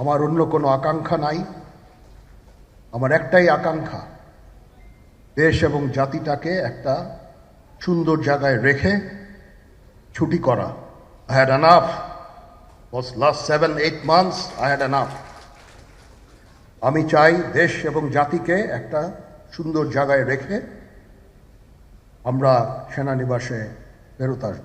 আমার অন্য কোনো আকাঙ্ক্ষা নাই। আমার একটাই আকাঙ্ক্ষা, দেশ এবং জাতিটাকে একটা সুন্দর জায়গায় রেখে ছুটি করা। I had enough was last seven eight months I had enough. আমি চাই দেশ এবং জাতিকে একটা সুন্দর জায়গায় রেখে আমরা সেনানিবাসে ফেরত আসব।